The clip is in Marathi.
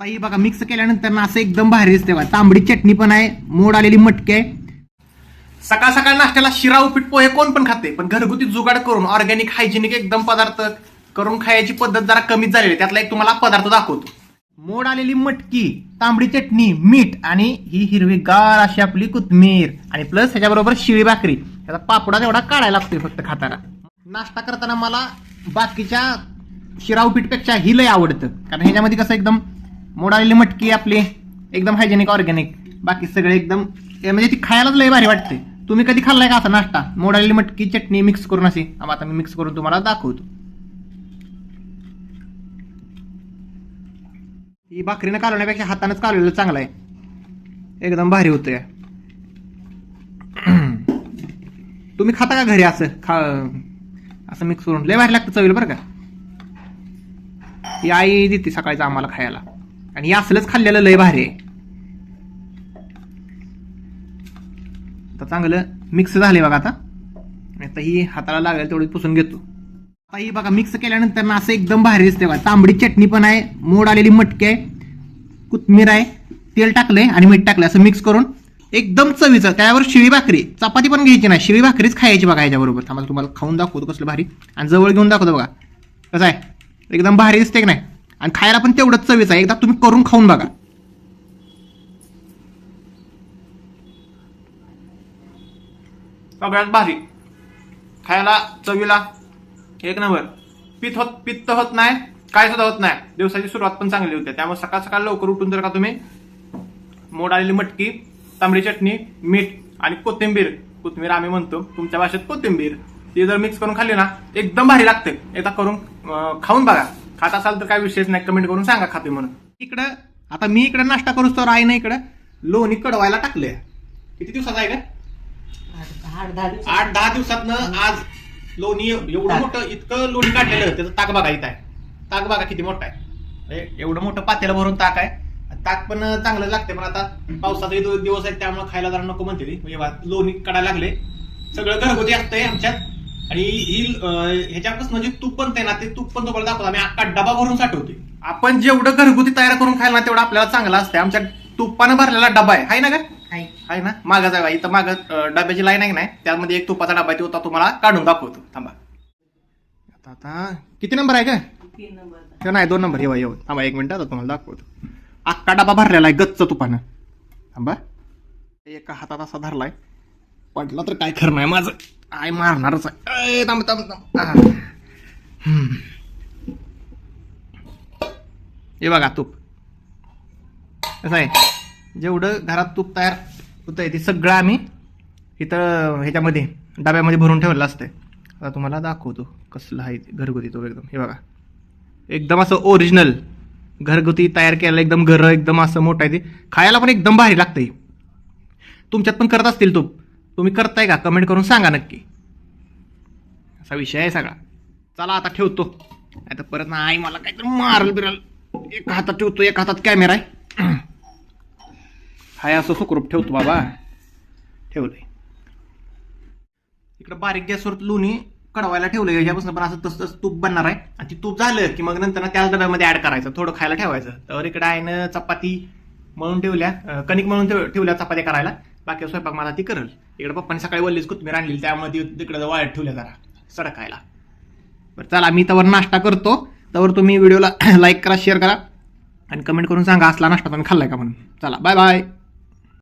आता ही बघा मिक्स केल्यानंतर ना असं एकदम भारी दिसते बघा. तांबडी चटणी पण आहे मोड आलेली मटकी आहे. सकाळ सकाळ नाश्त्याला शिरा उपीट पोहे कोण पण खाते पण घरगुती जुगाड करून ऑर्गॅनिक हायजेनिक एकदम पदार्थ करून खायची पद्धत जरा कमीच झालेली आहे. त्यातला एक तुम्हाला पदार्थ दाखवतो. मोड आलेली मटकी तांबडी चटणी मीठ आणि ही हिरवीगार अशी आपली कोथमीर आणि प्लस ह्याच्याबरोबर शिळी भाकरी. त्याचा पापडा तेवढा काढायला लागतोय फक्त खाताना. नाश्ता करताना मला बाकीच्या शिरा उपीटपेक्षा ही लय आवडतं. कारण ह्याच्यामध्ये कसं एकदम मोड आलेली मटकी आपली एकदम हायजेनिक ऑर्गॅनिक बाकी सगळे एकदम म्हणजे ती खायलाच लय भारी वाटते. तुम्ही कधी खाल्लाय का असा नाश्ता? मोड आलेली मटकी चटणी मिक्स करून अशी. आता मी मिक्स करून तुम्हाला दाखवतो. ही भाकरीनं कालवण्यापेक्षा हातानंच कालवलेलं चांगलं आहे. एकदम भारी होतंय. तुम्ही खाता का घरी असं? खा असं मिक्स करून. लय भारी लागतं चवीला बरं का. ही आई देते सकाळचं आम्हाला खायला. आणि हे असलंच खाल्लेलं लय भारी आहे. आता चांगलं मिक्स झाले बघा आता. आता ही हाताला लागेल तेवढी पुसून घेतो. आता ही बघा मिक्स केल्यानंतर ना असं एकदम भारी दिसते बघा. तांबडी चटणी पण आहे मोड आलेली मटकी आहे कोथमीर आहे तेल टाकलंय आणि मीठ टाकलंय. असं मिक्स करून एकदम चवीचं त्यावर शिळी भाकरी चपाती पण घ्यायची नाही. शिळी भाकरीच खायची बघा याच्याबरोबर. थांबा तुम्हाला खाऊन दाखवतो कसलं भारी. आणि जवळ घेऊन दाखवतो बघा. कसं आहे? एकदम भारी दिसते की नाही? आणि खायला पण तेवढंच चवीचं आहे. एकदा तुम्ही करून खाऊन बघा. सगळ्यात भारी. खायला चवीला एक नंबर. पित होत पित्त होत नाही काय सुद्धा होत नाही. दिवसाची सुरुवात पण चांगली होते. त्यामुळे सकाळ सकाळ लवकर उठून जर का तुम्ही मोड आलेली मटकी तांबडी चटणी मीठ आणि कोथिंबीर कोथिंबीर आम्ही म्हणतो तुमच्या भाषेत कोथिंबीर ती जर मिक्स करून खाल्ली ना एकदम भारी लागते. एकदा करून खाऊन बघा. खात असाल तर काय विशेष नाही कमेंट करून सांगा खाते म्हणून. इकडं आता मी इकडे नाश्ता करूच तर आहे ना इकडं. लोणी कडवायला टाकले किती दिवसात आहे का आठ दहा दिवसात आज लोणी एवढं मोठं इतकं लोणी काढलेलं त्याचं ताक बघा इथं आहे. ताक बघा किती मोठा आहे. म्हणजे एवढं मोठं पातेलं भरून ताक आहे. ताक पण चांगलं लागते पण आता पावसाचे दिवस आहेत त्यामुळे खायला जरा नको म्हणते ती लोणी काढायला लागले. सगळं घरगुती असतंय आमच्यात. आणि ही ह्याच्यापासून जे तूप पण ना ते तूप पण तुम्हाला दाखवतो. आम्ही अख्खा डबा भरून साठवते आपण जेवढं घरगुती तयार करून खायला ना तेवढं आपल्याला चांगलं असतंय. आमच्या तुपानं भरलेला डबा आहे. हाय ना का आहे. ना? मागं जावा इथं मागं डब्याची लाईन आहे नाही? त्यामध्ये एक तुपाचा डबा आहे तो आता तुम्हाला काढून दाखवतो. थांबा. आता आता. किती नंबर आहे का तीन नंबर ते नाही दोन नंबर. येवा येऊ थांबा एक मिनिट आता तुम्हाला दाखवतो. अख्खा डबा भरलेला आहे गच्च तुपानं. थांबा. एका हातात असा धरलाय. पडला तर काय खरं नाही माझं. आय मारणारच आहे. अय, थांब थांब थांब. हे बघा तूप. कसं आहे? जेवढं घरात तूप तयार होतंय ते सगळं आम्ही इथं ह्याच्यामध्ये डब्यामध्ये भरून ठेवलं असतंय. आता तुम्हाला दाखवतो कसलं आहे ते घरगुती तो एकदम. हे बघा. एकदम असं ओरिजिनल घरगुती तयार केलेलं एकदम घर एकदम असं मोठं आहे ते. खायला पण एकदम भारी लागतंय. तुमच्यात पण करत असतील तूप. तुम्ही करताय का? कमेंट करून सांगा नक्की. असा विषय आहे सगळा. चला आता ठेवतो. आता परत ना आई मला काहीतरी मारल बिरल. एक हातात ठेवतो एक हातात कॅमेरा आहे. हाय असं सुखरूप ठेवतो बाबा. ठेवलंय. इकडं बारीक गॅसवर लोणी कडवायला ठेवलं ह्याच्यापासून पण असं तसं तसं तूप बनणार आहे. आणि ती तूप झालं की मग नंतर ना त्याच डब्यामध्ये ऍड करायचं. थोडं खायला ठेवायचं. तर इकडे आईनं चपाती मळून ठेवल्या. कणिक मळून ठेवल्या चपात्या करायला. बाकी स्वयंपाक मला ती करेल. इकडे पप्पाने सकाळी वल्लीच कोथमीर आणली त्यामुळे ती तिकडे वाळत ठेवल्या जरा सडकायला. बरं चला मी त्यावर नाश्ता करतो. त्यावर तुम्ही व्हिडिओला लाईक करा शेअर करा आणि कमेंट करून सांगा असला नाश्ता तुम्ही खाल्लाय का म्हणून. चला बाय बाय